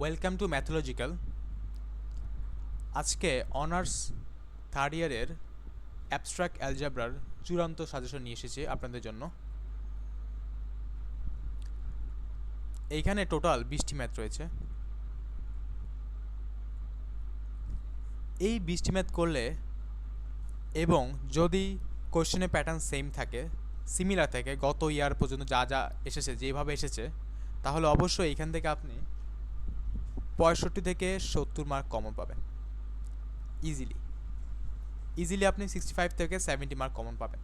Welcome to mathological আজকে honours third ইয়ারের abstract অ্যালজাব্রার চূড়ান্ত সাজেশন নিয়ে এসেছি আপনাদের জন্য। এইখানে টোটাল বিশটি ম্যাথ রয়েছে। এই বিশটি ম্যাথ করলে এবং যদি কোশ্চেনের প্যাটার্ন সেম থাকে সিমিলার থাকে, গত ইয়ার পর্যন্ত যা যা এসেছে, যেভাবে এসেছে, তাহলে অবশ্যই এখান থেকে আপনি পঁয়ষট্টি থেকে সত্তর মার্ক কমন পাবেন। ইজিলি ইজিলি আপনি সিক্সটি ফাইভ থেকে সেভেন্টি মার্ক কমন পাবেন।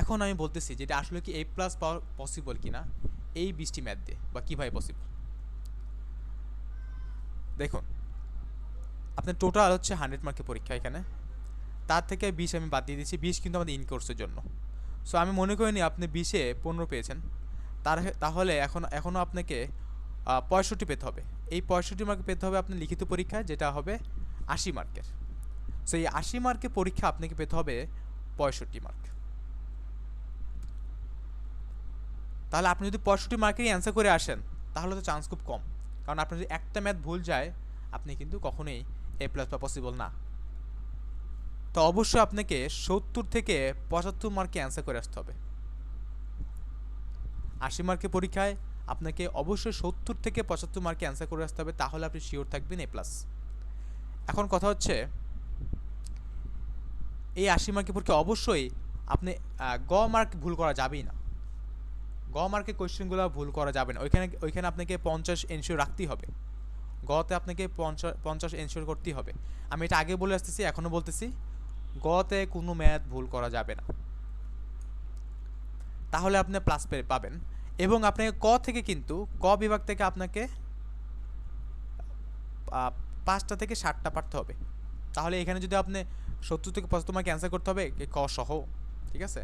এখন আমি বলতেছি যেটা আসলে কি এ প্লাস পাওয়া পসিবল কিনা, এই বিশটি ম্যাথ দিয়ে, বা কীভাবে পসিবল দেখুন, আপনার টোটাল হচ্ছে হান্ড্রেড মার্কের পরীক্ষা এখানে। তার থেকে বিশ আমি বাদ দিয়ে দিচ্ছি, বিশ কিন্তু আমাদের ইন কোর্সের জন্য। সো আমি মনে করিনি আপনি বিশে পনেরো পেয়েছেন। তার তাহলে এখন এখনও আপনাকে পঁয়ষট্টি পেতে হবে। এই পঁয়ষট্টি মার্ক পেতে হবে আপনার লিখিত পরীক্ষা যেটা হবে আশি মার্কের সো এই আশি মার্কের পরীক্ষা আপনাকে পেতে হবে পঁয়ষট্টি মার্ক তাহলে আপনি যদি পঁয়ষট্টি মার্কেরই অ্যান্সার করে আসেন, তাহলে তো চান্স খুব কম। কারণ আপনার যদি একটা ম্যাথ ভুল যায়, আপনি কিন্তু কখনোই এ প্লাস বা পসিবল না। তো অবশ্যই আপনাকে সত্তর থেকে পঁচাত্তর মার্কে অ্যান্সার করে আসতে হবে। আশি মার্কের পরীক্ষায় আপনাকে অবশ্যই সত্তর থেকে পঁচাত্তর মার্কে অ্যান্সার করে আসতে হবে, তাহলে আপনি শিওর থাকবেন এ প্লাস এখন কথা হচ্ছে, এই আশি মার্কের পরীক্ষা অবশ্যই আপনি গ মার্ক ভুল করা যাবেই না। গ মার্কের কোয়েশ্চেনগুলো ভুল করা যাবে না। ওইখানে ওইখানে আপনাকে পঞ্চাশ এনশিওর রাখতেই হবে। গতে আপনাকে পঞ্চাশ পঞ্চাশ এনশিওর করতেই হবে। আমি এটা আগে বলে আসতেছি, এখনও বলতেছি, গতে কোনো ম্যাথ ভুল করা যাবে না। তাহলে আপনি প্লাস পাবেন। এবং আপনাকে ক থেকে কিন্তু, ক বিভাগ থেকে আপনাকে পাঁচটা থেকে ষাটটা পারতে হবে। তাহলে এখানে যদি আপনি সত্তর থেকে পঁচাত্তর মার্ক অ্যান্সার করতে হবে ক সহ, ঠিক আছে?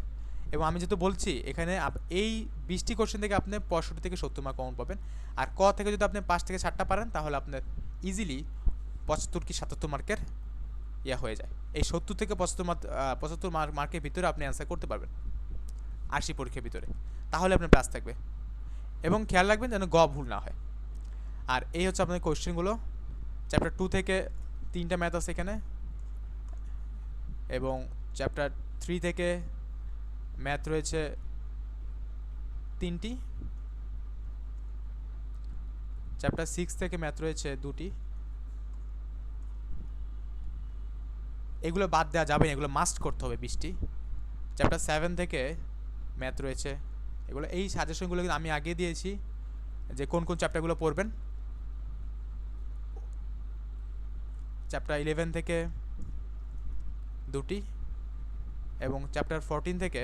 এবং আমি যেহেতু বলছি, এখানে এই বিশটি কোশ্চেন থেকে আপনি পঁয়ষট্টি থেকে সত্তর মার্ক কমন পাবেন। আর ক থেকে যদি আপনি পাঁচ থেকে ষাটটা পারেন, তাহলে আপনার ইজিলি পঁচাত্তর কি সাতাত্তর মার্কের ইয়া হয়ে যায়। এই সত্তর থেকে পঁচাত্তর পঁচাত্তর মার্কের ভিতরে আপনি অ্যান্সার করতে পারবেন। আশি পরীক্ষার ভিতরে। তাহলে আপনার প্লাস থাকবে। এবং খেয়াল রাখবেন যেন গ ভুল না হয়। আর এই হচ্ছে আপনার কোয়েশ্চেনগুলো চ্যাপ্টার টু থেকে তিনটা ম্যাথ আছে এখানে। এবং চ্যাপ্টার থ্রি থেকে ম্যাথ রয়েছে তিনটি। চ্যাপ্টার সিক্স থেকে ম্যাথ রয়েছে দুটি। এগুলো বাদ দেওয়া যাবে না, এগুলো মাস্ট করতে হবে বৃষ্টি। চ্যাপ্টার সেভেন থেকে ম্যাথ রয়েছে। এগুলো এই সাজেশনগুলো কিন্তু আমি আগে দিয়েছি যে কোন কোন চ্যাপ্টারগুলো পড়বেন। চ্যাপ্টার ইলেভেন থেকে দুটি এবং চ্যাপ্টার ফোরটিন থেকে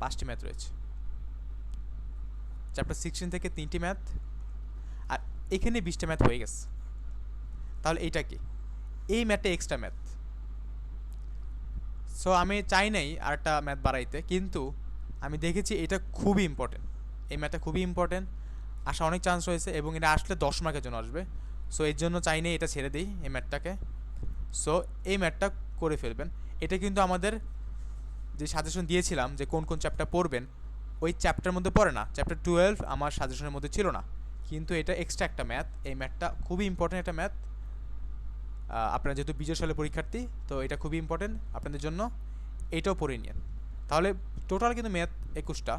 পাঁচটি ম্যাথ রয়েছে। চ্যাপ্টার সিক্সটিন থেকে তিনটি ম্যাথ। আর এখানে বিশটা ম্যাথ হয়ে গেছে। তাহলে এইটা কি? এই ম্যাথটা এক্সট্রা ম্যাথ। সো আমি চাই নাই আরেকটা ম্যাথ বাড়াইতে, কিন্তু আমি দেখেছি এটা খুবই ইম্পর্টেন্ট এই ম্যাথটা খুবই ইম্পর্টেন্ট আসা অনেক চান্স রয়েছে এবং এটা আসলে দশ মার্কের জন্য আসবে। সো এর জন্য চাই নেই এটা ছেড়ে দিই এই ম্যাথটাকে সো এই ম্যাথটা করে ফেলবেন। এটা কিন্তু আমাদের যে সাজেশন দিয়েছিলাম যে কোন কোন চ্যাপ্টার পড়বেন, ওই চ্যাপ্টার মধ্যে পড়ে না। চ্যাপ্টার টুয়েলভ আমার সাজেশনের মধ্যে ছিল না। কিন্তু এটা এক্সট্রা একটা ম্যাথ এই ম্যাথটা খুবই ইম্পর্টেন্ট একটা ম্যাথ আপনারা যেহেতু বিজয় সালে পরীক্ষার্থী, তো এটা খুবই ইম্পর্টেন্ট আপনাদের জন্য। এটাও পড়ে নিন। তাহলে টোটাল কিন্তু ম্যাথ একুশটা।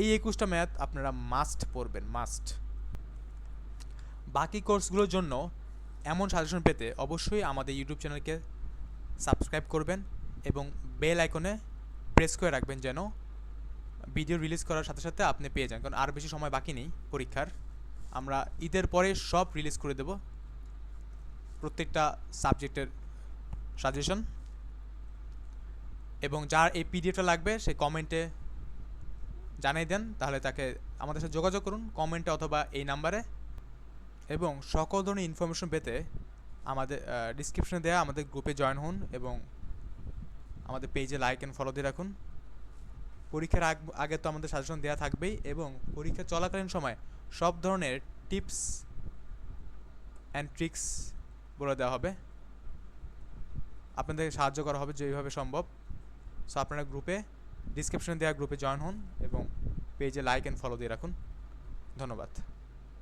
এই একুশটা ম্যাথ আপনারা মাস্ট পড়বেন মাস্ট বাকি কোর্সগুলোর জন্য এমন সাজেশন পেতে অবশ্যই আমাদের ইউটিউব চ্যানেলকে সাবস্ক্রাইব করবেন এবং বেল আইকনে প্রেস করে রাখবেন যেন ভিডিও রিলিজ করার সাথে সাথে আপনি পেয়ে যান। কারণ আর বেশি সময় বাকি নেই পরীক্ষার। আমরা ঈদের পরে সব রিলিজ করে দেব। প্রত্যেকটা সাবজেক্টের সাজেশন এবং যার এই পিডিএফটা লাগবে, সে কমেন্টে জানিয়ে দেন। তাহলে তাকে আমাদের সাথে যোগাযোগ করুন কমেন্টে অথবা এই নাম্বারে এবং সকল ধরনের ইনফরমেশন পেতে আমাদের ডিসক্রিপশনে দেওয়া আমাদের গ্রুপে জয়েন হন এবং আমাদের পেজে লাইক অ্যান্ড ফলো দিয়ে রাখুন। পরীক্ষার আগ, আগে তো আমাদের সাজেশন দেওয়া থাকবেই এবং পরীক্ষা চলাকালীন সময় সব ধরনের টিপস অ্যান্ড ট্রিক্স বলে দেওয়া হবে। আপনাদের সাহায্য করা হবে যেভাবে সম্ভব। সো আপনারা গ্রুপে ডিসক্রিপশনে দেওয়া গ্রুপে জয়েন হন এবং পেজে লাইক অ্যান্ড ফলো দিয়ে রাখুন। ধন্যবাদ।